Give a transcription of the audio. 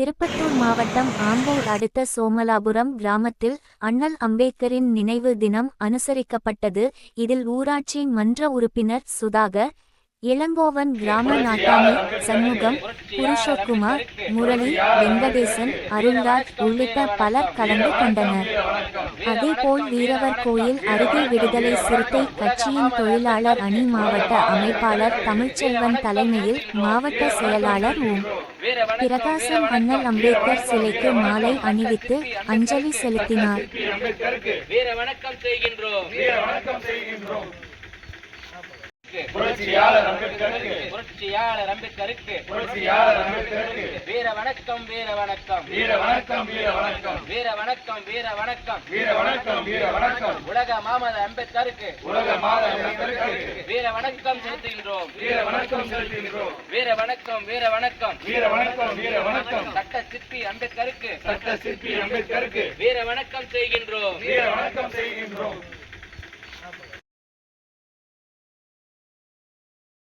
திருப்பத்தூர் மாவட்டம் ஆம்பூர் அடுத்த சோமலாபுரம் கிராமத்தில் அண்ணல் அம்பேத்கரின் நினைவு தினம் அனுசரிக்கப்பட்டது. இதில் ஊராட்சி மன்ற உறுப்பினர் சுதாகர் இளங்கோவன் கிராம நாட்டாமி சண்முகம் புருஷோக்குமார் முரளி வெங்கடேசன் அருள்ராஜ் உள்ளிட்ட பலர் கலந்து கொண்டனர். அதேபோல் வீரவர் கோயில் அருகே விடுதலை சிறுத்தை கட்சியின் தொழிலாளர் அணி மாவட்ட அமைப்பாளர் தமிழ்ச்செல்வன் தலைமையில் மாவட்ட செயலாளர் ஓம் பிரகாசம் அண்ணல் அம்பேத்கர் சிலைக்கு மாலை அணிவித்து அஞ்சலி செலுத்தினார் வீர வணக்கம் செய்கின்றோம் வீர வணக்கம் செய்கின்றோம் புரட்சியாளர் புரட்சியாளர் அம்பேத்கருக்கு. புரட்சியாளர் அம்பேத்கருக்கு. புரட்சியாளர் அம்பேத்கருக்கு. வீர வணக்கம் வீர வணக்கம். வீர வணக்கம் வீர வணக்கம். வீர வணக்கம் வீர வணக்கம். வீர வணக்கம் வீர வணக்கம். உலக மாமத அம்பேத்கருக்கு. உலக மாத அம்பேத்கருக்கு. வீர வணக்கம் செலுத்துகின்றோம். வீர வணக்கம் செலுத்துகின்றோம். வீர வணக்கம் வீர வணக்கம். வீர வணக்கம் வீர வணக்கம். சட்ட சிற்பி அம்பேத்கருக்கு. சட்ட சிற்பி அம்பேத்கருக்கு. வீர வணக்கம் செய்கின்றோம். வீர வணக்கம் செய்கின்றோம்.